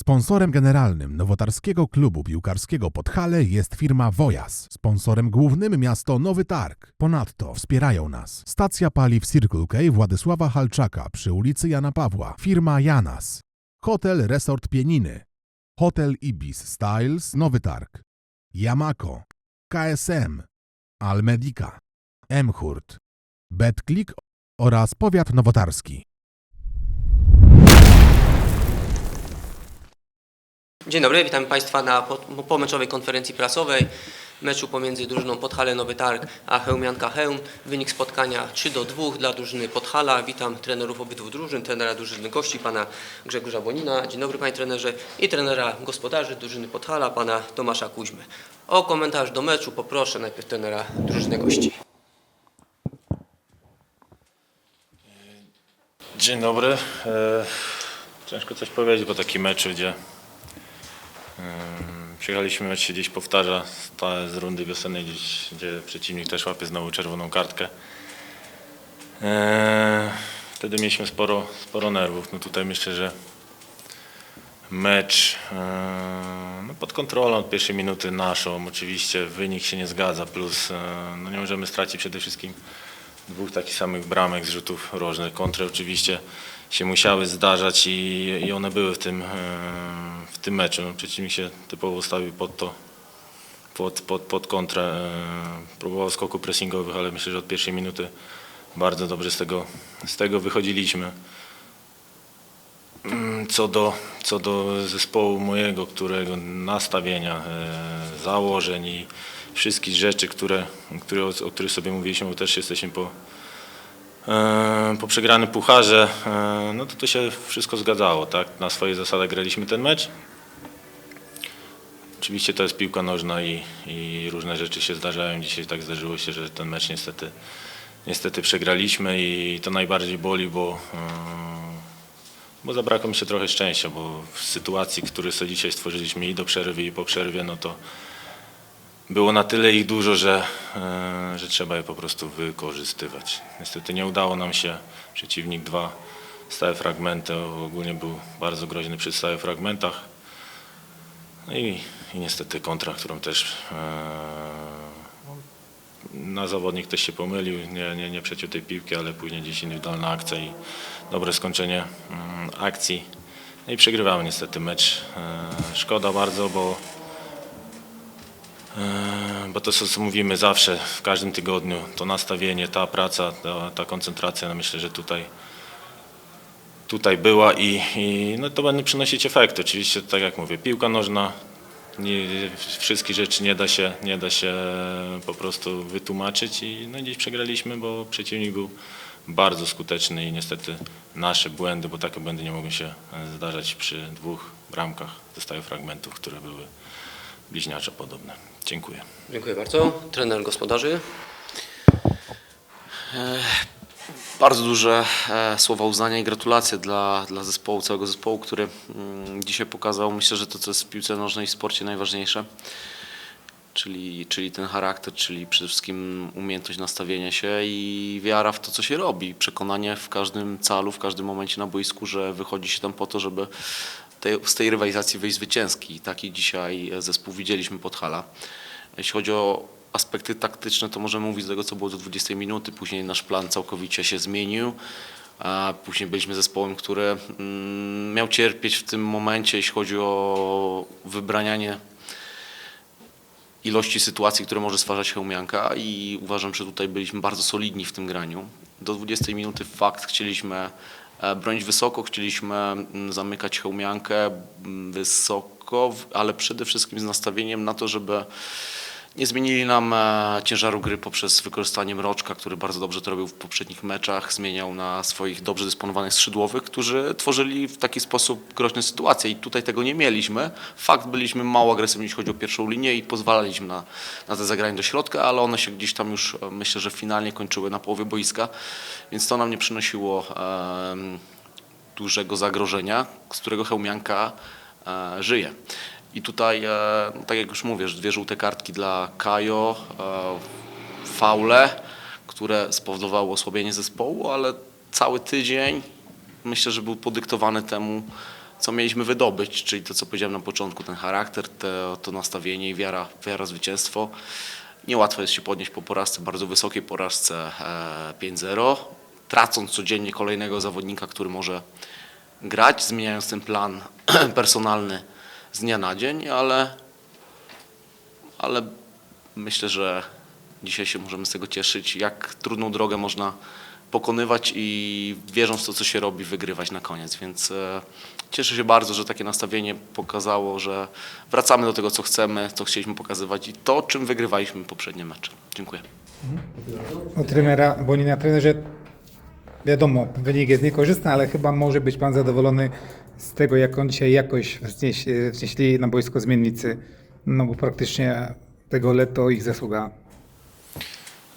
Sponsorem generalnym nowotarskiego klubu piłkarskiego Podhale jest firma Wojas. Sponsorem głównym miasto Nowy Targ. Ponadto wspierają nas stacja paliw Circle K Władysława Halczaka przy ulicy Jana Pawła, firma Janas, Hotel Resort Pieniny, Hotel Ibis Styles Nowy Targ, Yamako, KSM, Almedica, Emhurt, BetClick oraz Powiat Nowotarski. Dzień dobry, witam Państwa na po- pomeczowej konferencji prasowej meczu pomiędzy drużyną Podhale Nowy Targ a Chełmianka Chełm. Wynik spotkania 3 do 2 dla drużyny Podhala. Witam trenerów obydwu drużyn, trenera drużyny gości, pana Grzegorza Bonina. Dzień dobry panie trenerze i trenera gospodarzy drużyny Podhala, pana Tomasza Kuźmy. O komentarz do meczu poproszę najpierw trenera drużyny gości. Dzień dobry. E, Ciężko coś powiedzieć po takim meczu, gdzie przyjechaliśmy, mecz się gdzieś powtarza z rundy wiosennej, gdzieś, gdzie przeciwnik też łapie znowu czerwoną kartkę. Wtedy mieliśmy sporo, sporo nerwów. No tutaj myślę, że mecz no pod kontrolą od pierwszej minuty naszą. Oczywiście wynik się nie zgadza, plus no nie możemy stracić przede wszystkim dwóch takich samych bramek z rzutów rożnych. Kontry oczywiście się musiały zdarzać i, i one były w tym, e, w tym meczu. No, przeciwnik się typowo ustawił pod to, pod, pod, pod kontrę. e, Próbował skoku pressingowych, ale myślę, że od pierwszej minuty bardzo dobrze z tego, z tego wychodziliśmy. Mm, Co do, co do zespołu mojego, którego nastawienia, e, założeń i wszystkich rzeczy, które, które, o, o których sobie mówiliśmy, bo też jesteśmy po, e, po przegranym pucharze, e, no to to się wszystko zgadzało, tak? Na swoje zasady graliśmy ten mecz. Oczywiście to jest piłka nożna i, i różne rzeczy się zdarzają. Dzisiaj tak zdarzyło się, że ten mecz niestety, niestety przegraliśmy i to najbardziej boli, bo e, bo zabrakło mi się trochę szczęścia, bo w sytuacji, które sobie dzisiaj stworzyliśmy i do przerwy i po przerwie, no to było na tyle ich dużo, że, e, że trzeba je po prostu wykorzystywać. Niestety nie udało nam się. Przeciwnik dwa stałe fragmenty, ogólnie był bardzo groźny przy stałych fragmentach. No i, i niestety kontra, którą też e, na zawodnik też się pomylił, nie, nie, nie przeciął tej piłki, ale później gdzieś indywidualna akcja i dobre skończenie mm, akcji. No i przegrywamy niestety mecz. E, Szkoda bardzo, bo, bo to co mówimy zawsze, w każdym tygodniu, to nastawienie, ta praca, ta, ta koncentracja, no myślę, że tutaj tutaj była i, i no to będą przynosić efekty. Oczywiście, tak jak mówię, piłka nożna, nie, rzeczy nie da się, nie da się po prostu wytłumaczyć i no dziś przegraliśmy, bo przeciwnik był bardzo skuteczny i niestety nasze błędy, bo takie błędy nie mogą się e, zdarzać przy dwóch bramkach ze stałych fragmentów, które były bliźniaczo podobne. Dziękuję. Dziękuję bardzo. Trener gospodarzy. Bardzo duże e, słowa uznania i gratulacje dla, dla zespołu, całego zespołu, który mm, dzisiaj pokazał, myślę, że to, co jest w piłce nożnej i w sporcie najważniejsze, czyli, czyli ten charakter, czyli przede wszystkim umiejętność nastawienia się i wiara w to, co się robi, przekonanie w każdym calu, w każdym momencie na boisku, że wychodzi się tam po to, żeby z tej rywalizacji wyjść zwycięski. Taki dzisiaj zespół widzieliśmy pod Hala. Jeśli chodzi o aspekty taktyczne, to możemy mówić z tego, co było do 20 minuty. Później nasz plan całkowicie się zmienił. A później byliśmy zespołem, który mm, miał cierpieć w tym momencie, jeśli chodzi o wybranianie ilości sytuacji, które może stwarzać Chełmianka i uważam, że tutaj byliśmy bardzo solidni w tym graniu. Do 20 minuty fakt chcieliśmy e, bronić wysoko, chcieliśmy mm, zamykać Chełmiankę mm, wysoko, ale przede wszystkim z nastawieniem na to, żeby nie zmienili nam e, ciężaru gry poprzez wykorzystanie Mroczka, który bardzo dobrze to robił w poprzednich meczach. Zmieniał na swoich dobrze dysponowanych skrzydłowych, którzy tworzyli w taki sposób groźne sytuacje i tutaj tego nie mieliśmy. Fakt, byliśmy mało agresywni, jeśli chodzi o pierwszą linię i pozwalaliśmy na, na te zagrania do środka, ale one się gdzieś tam już e, myślę, że finalnie kończyły na połowie boiska, więc to nam nie przynosiło em, dużego zagrożenia, z którego Chełmianka e, żyje. I tutaj, e, tak jak już mówię, że dwie żółte kartki dla Kajo, e, faule, które spowodowało osłabienie zespołu, ale cały tydzień myślę, że był podyktowany temu co mieliśmy wydobyć, czyli to, co powiedziałem na początku, ten charakter, to, to nastawienie i wiara, wiara zwycięstwo. Niełatwo jest się podnieść po porażce, bardzo wysokiej porażce e, 5-0, tracąc codziennie kolejnego zawodnika, który może grać, zmieniając ten plan personalny z dnia na dzień, ale, ale myślę, że dzisiaj się możemy z tego cieszyć, jak trudną drogę można pokonywać i wierząc w to, co się robi, wygrywać na koniec. Więc e, cieszę się bardzo, że takie nastawienie pokazało, że wracamy do tego, co chcemy, co chcieliśmy pokazywać i to, czym wygrywaliśmy poprzednie mecze. Dziękuję. u trenera, bo nie na trenerze wiadomo, wynik jest niekorzystny, ale chyba może być Pan zadowolony z tego, jak on dzisiaj jakoś wznieś, wznieśli na boisko zmiennicy, no bo praktycznie tego leto ich zasługa.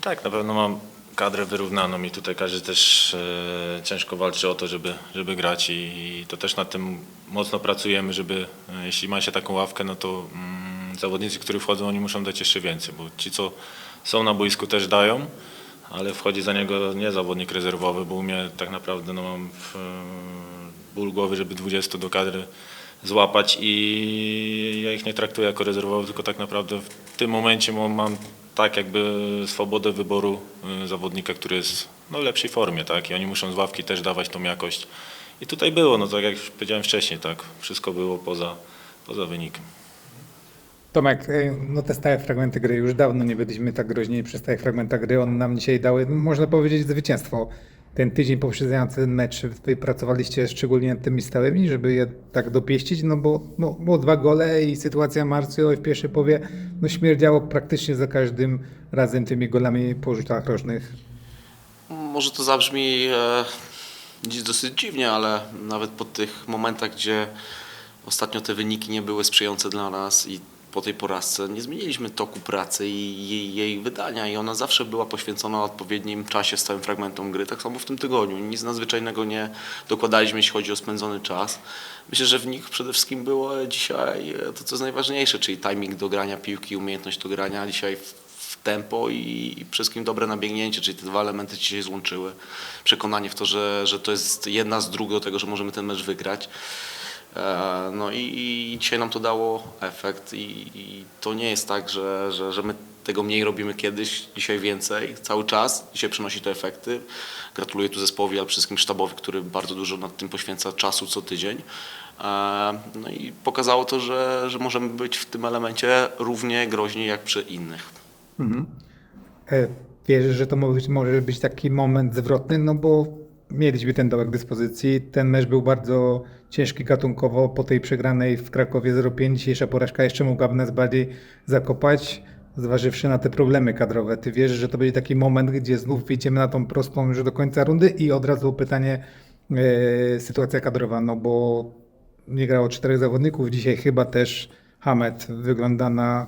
Tak, na pewno mam kadrę wyrównaną i tutaj każdy też e, ciężko walczy o to, żeby, żeby grać i, i to też nad tym mocno pracujemy, żeby e, jeśli ma się taką ławkę, no to mm, zawodnicy, którzy wchodzą, oni muszą dać jeszcze więcej, bo ci, co są na boisku też dają, ale wchodzi za niego nie zawodnik rezerwowy, bo u mnie tak naprawdę no, mam e, ból głowy, żeby 20 do kadry złapać i ja ich nie traktuję jako rezerwowych, tylko tak naprawdę w tym momencie mam, tak jakby swobodę wyboru y, zawodnika, który jest no, w lepszej formie, tak? I oni muszą z ławki też dawać tą jakość. I tutaj było, no tak jak powiedziałem wcześniej, tak, wszystko było poza, poza wynikiem. Tomek, e, no te stałe fragmenty gry, już dawno nie byliśmy tak groźni stałych fragmentach gry, one nam dzisiaj dały, no, można powiedzieć, zwycięstwo. Ten tydzień poprzedzający ten mecz, wy pracowaliście szczególnie nad tymi stałymi, żeby je tak dopieścić, no bo no, było dwa gole i sytuacja Marcio w pierwszej powie no śmierdziało praktycznie za każdym razem tymi golami po rzutach rożnych. Może to zabrzmi e, dosyć dziwnie, ale nawet po tych momentach, gdzie ostatnio te wyniki nie były sprzyjające dla nas i po tej porażce nie zmieniliśmy toku pracy i jej, jej wydania i ona zawsze była poświęcona odpowiednim czasie stałym fragmentom gry, tak samo w tym tygodniu. Nic nadzwyczajnego nie dokładaliśmy, jeśli chodzi o spędzony czas. Myślę, że w nich przede wszystkim było dzisiaj to, co jest najważniejsze, czyli timing do grania piłki, umiejętność do grania dzisiaj w, tempo i, i przede wszystkim dobre nabiegnięcie, czyli te dwa elementy ci się złączyły. Przekonanie w to, że, że to jest jedna z dróg do tego, że możemy ten mecz wygrać. E, No i, i dzisiaj nam to dało efekt i, i to nie jest tak, że, że, że my tego mniej robimy kiedyś, dzisiaj więcej, cały czas, dzisiaj przynosi to efekty. Gratuluję tu zespołowi, ale wszystkim sztabowi, który bardzo dużo nad tym poświęca czasu co tydzień. E, No i pokazało to, że, że możemy być w tym elemencie równie groźni jak przy innych. E, Wierzysz, że to może być taki moment zwrotny, no bo mieliśmy ten dołek dyspozycji. Ten mecz był bardzo ciężki gatunkowo po tej przegranej w Krakowie 0-5. Dzisiejsza porażka jeszcze mogłaby nas bardziej zakopać, zważywszy na te problemy kadrowe. Ty wierzysz, że to będzie taki moment, gdzie znów wyjdziemy na tą prostą już do końca rundy i od razu pytanie, e, sytuacja kadrowa, no bo nie grało czterech zawodników, dzisiaj chyba też Hamed wygląda na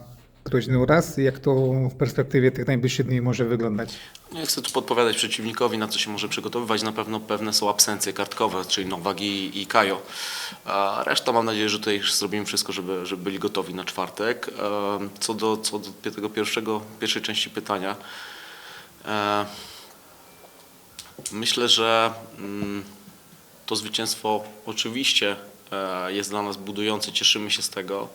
groźny uraz. Jak to w perspektywie tych najbliższych dni może wyglądać? Nie chcę tu podpowiadać przeciwnikowi, na co się może przygotowywać. Na pewno pewne są absencje kartkowe, czyli Nowak i, Kajo. Reszta mam nadzieję, że tutaj zrobimy wszystko, żeby, żeby byli gotowi na czwartek. E, Co do, co do tego pierwszego, pierwszej części pytania. e, Myślę, że mm, to zwycięstwo oczywiście e, jest dla nas budujące, cieszymy się z tego,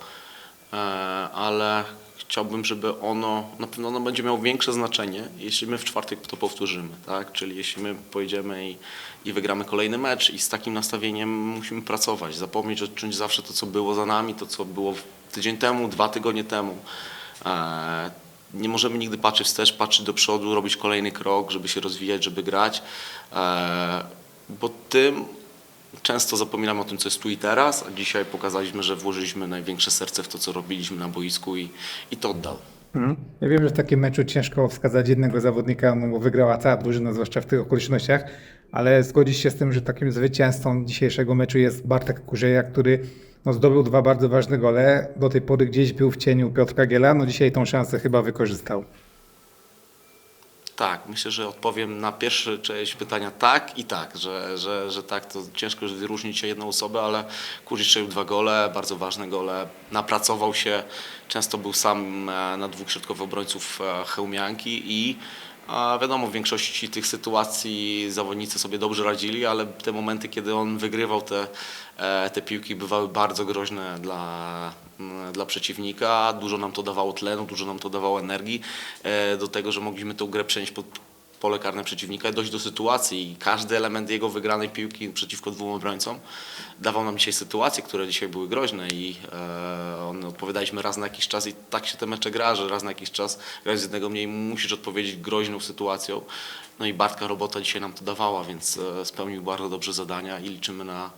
ale chciałbym, żeby ono, na pewno ono będzie miało większe znaczenie, jeśli my w czwartek to powtórzymy, tak? Czyli jeśli my pojedziemy i, i wygramy kolejny mecz i z takim nastawieniem musimy pracować, zapomnieć odczuć zawsze to, co było za nami, to, co było tydzień temu, dwa tygodnie temu. E, nie możemy nigdy patrzeć wstecz, patrzeć do przodu, robić kolejny krok, żeby się rozwijać, żeby grać, e, bo tym często zapominamy o tym, co jest tu i teraz, a dzisiaj pokazaliśmy, że włożyliśmy największe serce w to, co robiliśmy na boisku i, i to oddało. Ja wiem, że w takim meczu ciężko wskazać jednego zawodnika, no bo wygrała cała drużyna, zwłaszcza w tych okolicznościach, ale zgodzisz się z tym, że takim zwycięzcą dzisiejszego meczu jest Bartek Kurzeja, który no, zdobył dwa bardzo ważne gole. Do tej pory gdzieś był w cieniu Piotrka Giela, no dzisiaj tą szansę chyba wykorzystał. Tak, myślę, że odpowiem na pierwszą część pytania tak i tak, że, że, że tak, to ciężko wyróżnić jedną osobę, ale Kurzyk strzelił dwa gole, bardzo ważne gole, napracował się, często był sam e, na dwóch środkowych obrońców e, Chełmianki i A wiadomo, w większości tych sytuacji zawodnicy sobie dobrze radzili, ale te momenty, kiedy on wygrywał te, e, te piłki, bywały bardzo groźne dla, dla przeciwnika. Dużo nam to dawało tlenu, dużo nam to dawało energii e, do tego, że mogliśmy tę grę przenieść pod pole karne przeciwnika, dojść do sytuacji i każdy element jego wygranej piłki przeciwko dwóm obrońcom dawał nam dzisiaj sytuacje, które dzisiaj były groźne i e, one odpowiadaliśmy raz na jakiś czas i tak się te mecze gra, że raz na jakiś czas grając z jednego mniej musisz odpowiedzieć groźną sytuacją. No i Bartka robota dzisiaj nam to dawała, więc e, spełnił bardzo dobrze zadania i liczymy na,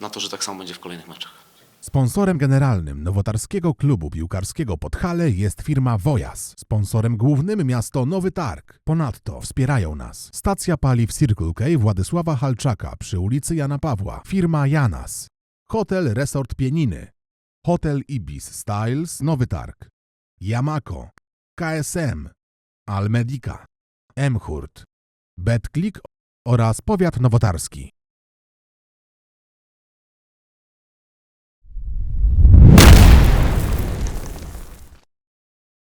na to, że tak samo będzie w kolejnych meczach. Sponsorem generalnym nowotarskiego klubu piłkarskiego Podhale jest firma Wojas. Sponsorem głównym miasto Nowy Targ. Ponadto wspierają nas stacja paliw Circle K Władysława Halczaka przy ulicy Jana Pawła, firma Janas, Hotel Resort Pieniny, Hotel Ibis Styles Nowy Targ, Yamako, KSM, Almedica, Emhurt, Betclick oraz Powiat Nowotarski.